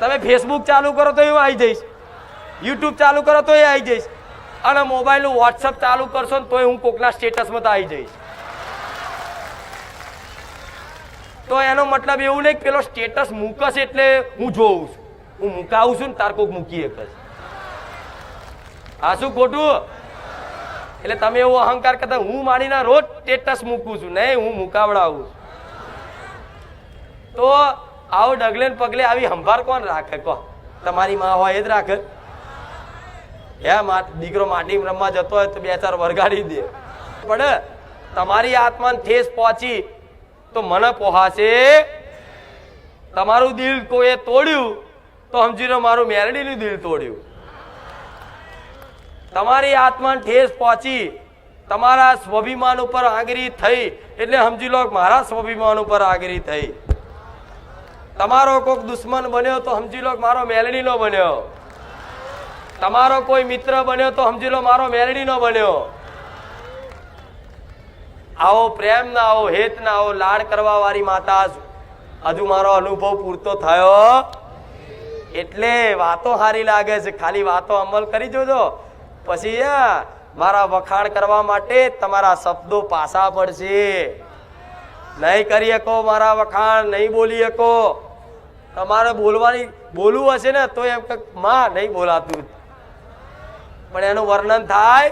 તમે ફેસબુક ચાલુ કરો તો હું આવી જઈશ. યુટ્યુબ ચાલુ કરો તો એ આવી જઈશ. અને મોબાઈલનું વોટ્સઅપ ચાલુ કરશો ને તોય હું કોકના સ્ટેટસમાં તો આવી જઈશ. તો એનો મતલબ એવું નહીં પેલો સ્ટેટસ મૂકશે એટલે હું જોઉં છું. હું મુકાવું છું ને તાર કોક મૂકી એક આ શું ખોટું? એટલે તમે એવો અહંકાર કરતા હું માણીને રોજ સ્ટેટસ મૂકું છું. નહીં, હું મુકાવડાવું છું. તો આવો ડગલે પગલે આવી સંભાળ કોણ રાખે? કો તમારી માં હોય એ જ રાખે. હે દીકરો માટી રમવા જતો હોય તો બે ચાર વરગાડી દે. પણ તમારી આત્માને ઠેસ પહોંચી તો મને પોહાશે તમારું દિલ કોઈએ તોડ્યું તો સમજી લો મારું મેરડીનું દિલ તોડ્યું. તમારી આત્માને ઠેસ પહોંચી તમારા સ્વાભિમાન ઉપર આંગરી થઈ. એટલે સમજી લો મારા સ્વાભિમાન ઉપર આંગરી થઈ. તમારો કોઈક દુશ્મન બન્યો તો સમજી લો મારો મેલડીનો બન્યો. તમારો કોઈ મિત્ર બન્યો તો સમજી લો મારો મેલડીનો બન્યો. આવો પ્રેમ ના આવો, હેત ના આવો, લાડ કરવા વાળી માતા હજુ મારો અનુભવ પૂરતો થયો. એટલે વાતો સારી લાગે છે. ખાલી વાતો અમલ કરી જોજો. પછી મારા વખાણ કરવા માટે તમારા શબ્દો પાસા પડશે. નહીં કરી શકો મારા વખાણ, નહીં બોલી શકો તમારે બોલવાની બોલવું હશે ને, તો એમ કે, માં, નહીં બોલાતું. પણ એનું વર્ણન થાય.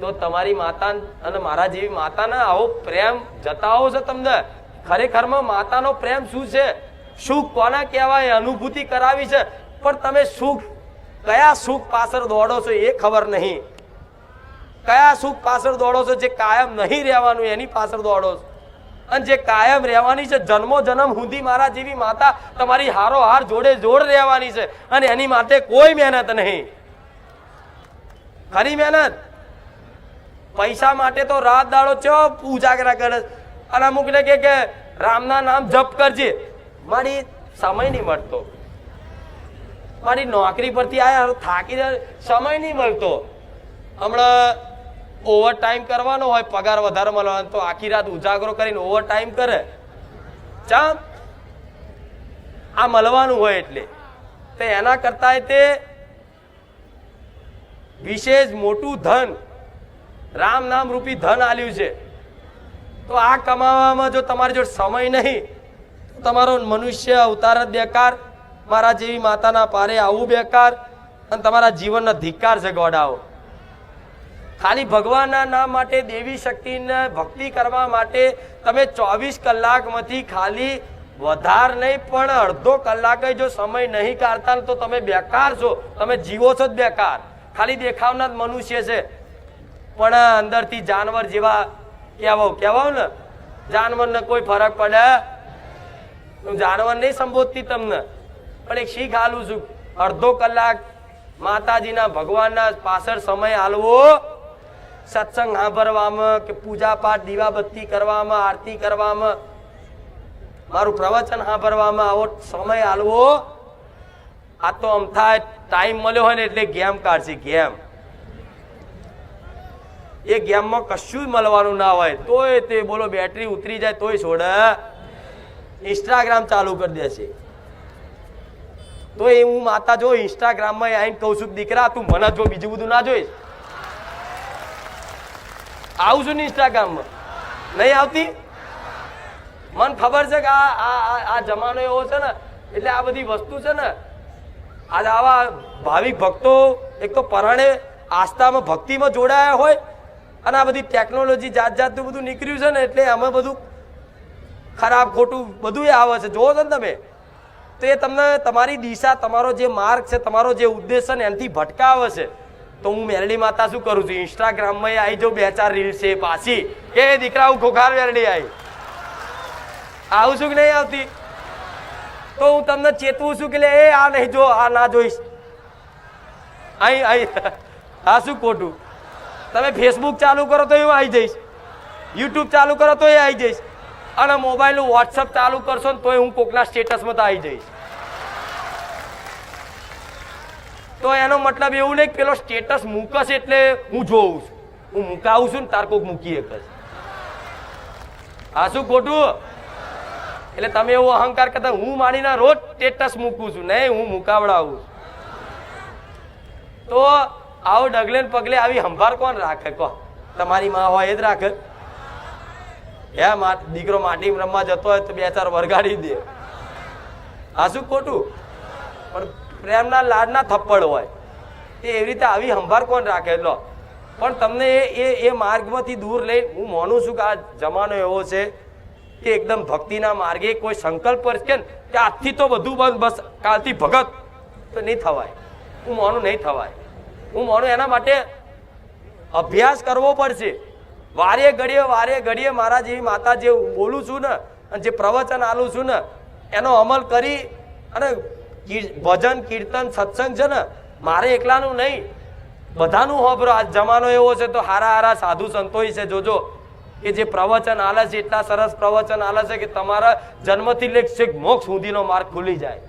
તો તમારી માતા અને મારા જેવી માતાને આવો પ્રેમ જતાવો છે તમને. ખરેખરમાં માતાનો પ્રેમ શું છે? સુખ કોના કહેવાય? અનુભૂતિ કરાવી છે. પણ તમે સુખ, કયા સુખ પાછળ દોડો છો એ ખબર નહીં. કયા સુખ પાછળ દોડો છો જે કાયમ નહીં રહેવાનું, એની પાછળ દોડો છો? અને જે કાયમ રહેવાની છે, જન્મો જન્મ સુધી મારા જેવી માતા તમારી હારો હાર જોડે જોડ રહેવાની છે અને એની માટે કોઈ મહેનત નહીં. ખરી મહેનત? પૈસા માટે તો રાત દાડો ચો ઉજાગરા કરે અને અમુકને કે કે, રામના નામ જપ કરજે. મારી સમય નહીં મળતો. મારી નોકરી પરથી આયા થાકી સમય નહીં મળતો. હમણાં ઓવર ટાઈમ કરવાનો હોય, પગાર વધારે મળવાનો તો આખી રાત ઉજાગરો કરીને ઓવર ટાઈમ કરે. ચામ આ મળવાનું હોય એટલે. તો એના કરતા તે વિશેષ મોટું ધન, રામ નામ રૂપી ધન આલ્યું છે. તો આ કમાવામાં જો તમારી જોડે સમય નહીં, તો તમારો મનુષ્ય અવતાર જ બેકાર, મારા જેવી માતાના પારે આવું બેકાર, અને તમારા જીવનનો ધિક્કાર છે ખાલી ભગવાનના નામ માટે, દેવી શક્તિને ભક્તિ કરવા માટે તમે ચોવીસ કલાકમાંથી ખાલી વધાર નહીં, પણ અડધો કલાકે જો સમય નહીં કાઢતા તો તમે બેકાર છો. તમે જીવો છો જ બેકાર. ખાલી દેખાવના જ મનુષ્ય છે. પણ અંદરથી જાનવર જેવા કહેવાઓ કહેવાઓ ને? જાનવરને કોઈ ફરક પડે? હું જાનવર નહીં સંબોધતી તમને. પણ એક શીખ હાલું છું. અડધો કલાક માતાજીના ભગવાનના પાછળ સમય આલવો સત્સંગ સાંભળવામાં કે પૂજા પાઠ દીવાબત્તી કરવામાં, આરતી કરવામાં. મારું પ્રવચન સાંભળવામાં આવો, સમય આલવો. આ તો અમથા ટાઈમ મળ્યો હોય ને એટલે ગેમ કાઢશે ગેમ એ ગેમમાં કશું મળવાનું ના હોય. તોય તે બોલો બેટરી ઉતરી જાય, તોય છોડે. ઇન્સ્ટાગ્રામ ચાલુ કરી દેશે તો એ હું માતા જો ઇન્સ્ટાગ્રામમાં આવીને કહું છું, દીકરા, તું મને જો બીજું બધું ના જોઈશ. આવું છું ઇન્સ્ટાગ્રામમાં નહીં આવતી? મને ખબર છે કે આ- આ જમાનો એવો છે ને, એટલે આ બધી વસ્તુ છે ને, આજે આવા ભાવિક ભક્તો એક તો પરાણે આસ્થામાં, ભક્તિમાં જોડાયા હોય અને આ બધી ટેકનોલોજી જાત જાતનું બધું નીકળ્યું છે ને, એટલે અમે બધું ખરાબ ખોટું બધું આવે છે. જોવો છો ને તમે? તો એ તમને તમારી દિશા, તમારો જે માર્ગ છે, તમારો જે ઉદ્દેશ છે ને એનાથી ભટકાવે છે. તો હું મેરડી માતા શું કરું છું? ઇન્સ્ટાગ્રામમાં આવી જાઉં, બે ચાર રીલ છે પાછી. કે દીકરા, હું ખોખાર મેરડી આવી આવું છું કે નહીં આવતી? તો હું તમને ચેતવું છું કે લે, એ આ નહીં જો, આ ના જોઈશ. અહીં અહીં આ શું ખોટું? તમે ફેસબુક ચાલુ કરો તો હું આવી જઈશ. યુટ્યુબ ચાલુ કરો તો એ આવી જઈશ. અને મોબાઈલનું વોટ્સઅપ ચાલુ કરશો ને તોય હું કોકના સ્ટેટસમાં તો આવી જઈશ. તો એનો મતલબ એવું નહીં પેલો સ્ટેટસ મૂકશે એટલે હું જોઉં છું. હું મુકાવું છું ને તાર કોક મૂકી એક આ શું ખોટું? એટલે તમે એવો અહંકાર કરતા હું મારીના રોજ સ્ટેટસ મૂકું છું. નહીં, હું મુકાવડાવું છું. તો આવો ડગલે ને પગલે આવી હંભાર કોણ રાખે? કો, તમારી માં હોય એ જ રાખે. હે દીકરો માટી રમવા જતો હોય તો બે ચાર વરગાડી દે. આ શું ખોટું? પણ પ્રેમના લાડના થપ્પડ હોય. તે એવી રીતે આવી સંભાળ કોણ રાખે? લો. પણ તમને એ એ માર્ગમાંથી દૂર લઈ હું માનું છું કે આ જમાનો એવો છે કે એકદમ ભક્તિના માર્ગે કોઈ સંકલ્પ પર કે ને, કે આજથી તો બધું બંધ બસ કાલથી ભગત તો નહીં થવાય. હું માનું નહીં થવાય. હું માનું એના માટે અભ્યાસ કરવો પડશે. વારે ઘડીએ વારે ઘડીએ મારા જેવી માતા જે બોલું છું ને, અને જે પ્રવચન આલું છું ને, એનો અમલ કરી અને ભજન, કીર્તન, સત્સંગ છે ને, મારે એકલાનું નહીં. બધાનું હોભરો આ જમાનો એવો છે તો હારા હારા સાધુ સંતોય છે. જોજો, કે જે પ્રવચન આલે છે, એટલા સરસ પ્રવચન આલે છે કે તમારા જન્મથી લેખ છેક મોક્ષ સુધીનો માર્ગ ખુલી જાય.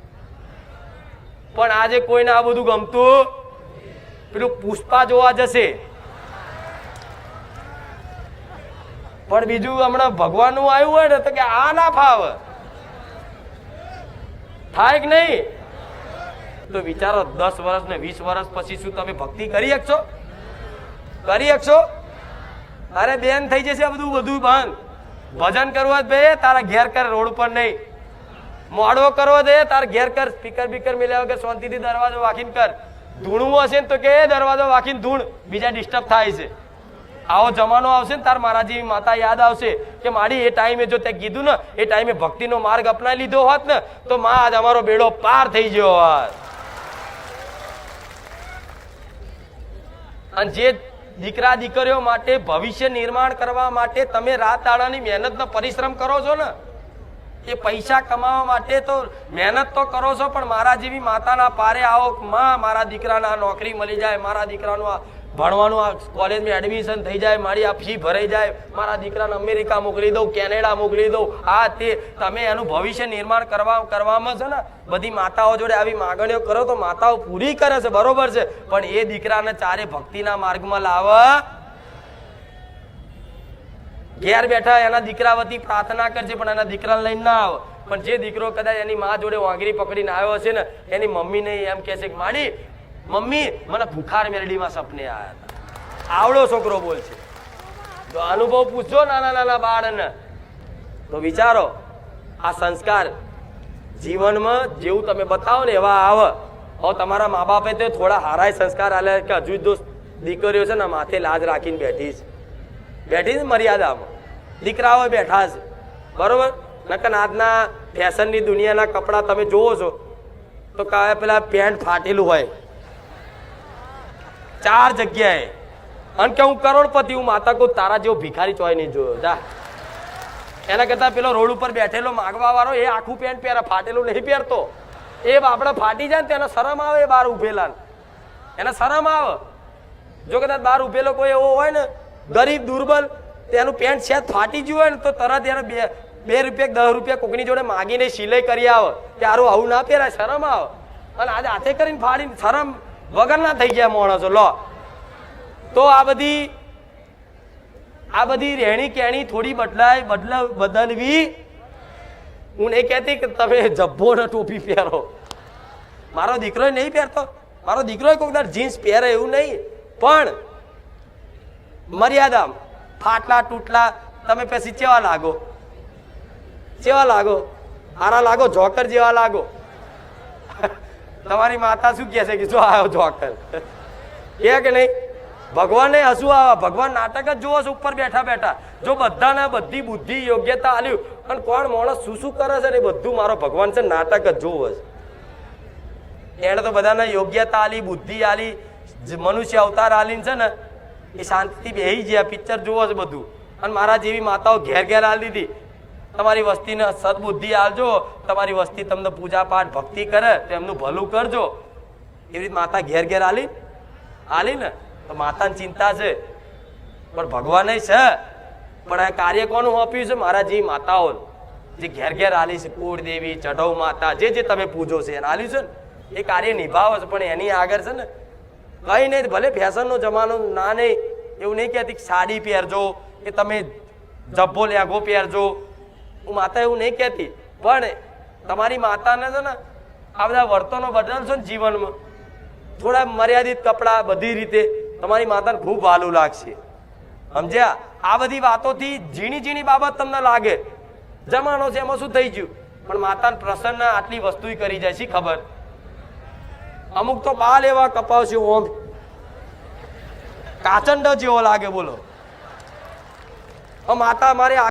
પણ આજે કોઈને આ બધું ગમતું? પેલું પુષ્પા જોવા જશે. પણ બીજું હમણાં ભગવાનનું આવ્યું હોય ને તો કે આ ના ફાવે. થાય કે નહીં? તો વિચારો, દસ વર્ષ ને વીસ વર્ષ પછી શું તમે ભક્તિ કરી શકશો? કરી શકશો? અરે બેન, થઈ જશે બધું બધું બંધ ભજન કરવું જ બે, તારા ઘેર કર રોડ ઉપર નહીં. મોડવો કરવો દે, તાર ઘેર કર સ્પીકર બીકર મિલ્યા વગર શાંતિથી દરવાજો વાકીને કર. ધૂણવું હશે ને તો કે, દરવાજો વાખીને ધૂણ. બીજા ડિસ્ટર્બ થાય છે. આવો જમાનો આવશે ને, તાર મારાજી માતા યાદ આવશે કે મારી એ ટાઈમે જો તે કીધું ને, એ ટાઈમે ભક્તિનો માર્ગ અપનાવી લીધો હોત ને, તો માં આજ અમારો બેડો પાર થઈ ગયો હોત. અને જે દીકરા દીકરીઓ માટે ભવિષ્ય નિર્માણ કરવા માટે તમે રાત દાડાની મહેનતનો પરિશ્રમ કરો છો ને, એ પૈસા કમાવા માટે તો મહેનત તો કરો છો, પણ મારા જેવી માતાના પારે આવો માં, મારા દીકરાના નોકરી મળી જાય, મારા દીકરાનું આ ભણવાનું આ કોલેજમાં એડમિશન થઈ જાય, મારી આ ફી ભરાઈ જાય, મારા દીકરાને અમેરિકા મોકલી દઉં, કેનેડા મોકલી દઉં. આ તે તમે એનું ભવિષ્ય નિર્માણ કરવા કરવામાં છે ને, બધી માતાઓ જોડે આવી માગણીઓ કરો તો માતાઓ પૂરી કરે છે, બરોબર છે. પણ એ દીકરાને ચારે ભક્તિના માર્ગમાં લાવવા ઘેર બેઠા એના દીકરા વતી પ્રાર્થના કરશે પણ એના દીકરાને લઈને ના આવે. પણ જે દીકરો કદાચ એની મા જોડે વાંગરી પકડીને આવ્યો હશે ને, એની મમ્મીને એમ કહે છે કે, માડી મમ્મી, મને ભૂખાર મેરડીમાં સપને આવ્યા હતા. આવડો છોકરો બોલ છે. તો અનુભવ પૂછજો નાના નાના બાળને. તો વિચારો, આ સંસ્કાર જીવનમાં જેવું તમે બતાવો ને એવા આવ. હવે તમારા મા બાપે તો થોડા હારાય સંસ્કાર આલે કે હજુ દોસ્ત દીકરીઓ છે ને માથે લાજ રાખીને બેઠી છે. બેઠી છે મર્યાદામાં. દીકરાઓ બેઠા છે. બરોબર? નકન આજના ફેશનની દુનિયાના કપડાં તમે જોવો છો. તો કાંઈ પેલા પેન્ટ ફાટેલું હોય. ચાર જગ્યાએ. અને કે હું કરોડપતિ, હું માતા કહું તારા જેવો ભિખારી ચોય નહીં જોયો. જા. એના કરતા પેલો રોડ ઉપર બેઠેલો માગવા વાળો એ આખું પેન્ટ પહેરે, ફાટેલું નહીં પહેરતો. એ બાપડા ફાટી જાય ને તેને શરમ આવે એ બાર ઉભેલા એને શરમ આવે. જો કદાચ બહાર ઉભેલો કોઈ એવો હોય ને, ગરીબ, દુર્બલ, તેનું પેન્ટ છે ફાટી ગયું હોય ને, તો તરત એને બે બે રૂપિયા, દસ રૂપિયા કોકની જોડે માગીને સિલાઈ કરી આવે. કે આરું આવું ના પહેરાય, શરમ આવે. અને આજે હાથે કરીને ફાડીને શરમ વગર ના થઈ ગયા માણસો, લો. તો આ બધી આ બધી રહેણી કેણી થોડી બદલાય, બદલ, બદલવી. હું નહીં કહેતી કે તમે જબ્બો ને ટોપી પહેરો. મારો દીકરો નહીં પહેરતો. મારો દીકરો કોઈક દર જીન્સ પહેરે એવું નહીં. પણ મર્યાદા, ફાટલા, તૂટલા, તમે પછી ચેવા લાગો? ચેવા લાગો? હારા લાગો? જોકર જેવા લાગો? તમારી માતા શું કહે છે કે જો આવ્યો જોકર એ કે નહીં? ભગવાને હસવું આવે. ભગવાન નાટક જ છો, ઉપર બેઠા બેઠા. જો બધાને બધી બુદ્ધિ યોગ્યતા આલ્યું અને કોણ માણસ શું શું કરે છે ને બધું મારો ભગવાન છે નાટક જ જોવો છે. એણે તો બધાને યોગ્યતા આલી, બુદ્ધિ આલી મનુષ્ય અવતાર આલીને છે ને, એ શાંતિથી બેહી ગયા. પિક્ચર જોવો છે બધું. અને મારા જેવી માતાઓ ઘેર ઘેર આલી દીધી. તમારી વસ્તીને સદબુદ્ધિ આલજો તમારી વસ્તી તમને પૂજા પાઠ ભક્તિ કરે તો એમનું ભલું કરજો. એવી રીતે માતા ઘેર ઘેર આલી આલી ને તો માતાની ચિંતા છે. પણ ભગવાન છે. પણ આ કાર્ય કોનું આપ્યું છે? મારા જે માતાઓ જે ઘેર ઘેર આલી છે કુળ દેવી ચઢવ માતા, જે જે તમે પૂજો છે, એને આલ્યું છે ને. એ કાર્ય નિભાવે છે, પણ એની આગળ છે ને, કઈ નહીં, ભલે ફેશનનો જમાનો ના નહીં, એવું નહીં કહેતી સાડી પહેરજો, કે તમે જબ્બો લેગો પહેરજો. હું માતા એવું નહીં કહેતી, પણ તમારી માતાને છે ને, આ બધા વર્તનો બદલશો ને જીવનમાં, થોડા મર્યાદિત કપડાં બધી રીતે તમારી માતાને ખૂબ વાલું લાગશે. સમજ્યા? આ બધી વાતોથી ઝીણી ઝીણી બાબત તમને લાગે. જમાનો છે, એમાં શું થઈ ગયું? પણ માતાને પ્રસન્ન આટલી વસ્તુ કરી જાય છે ખબર? અમુક તો બાલ એવા કપાવશે ઓમ કાચંડ જેવો લાગે, બોલો. માતા મારે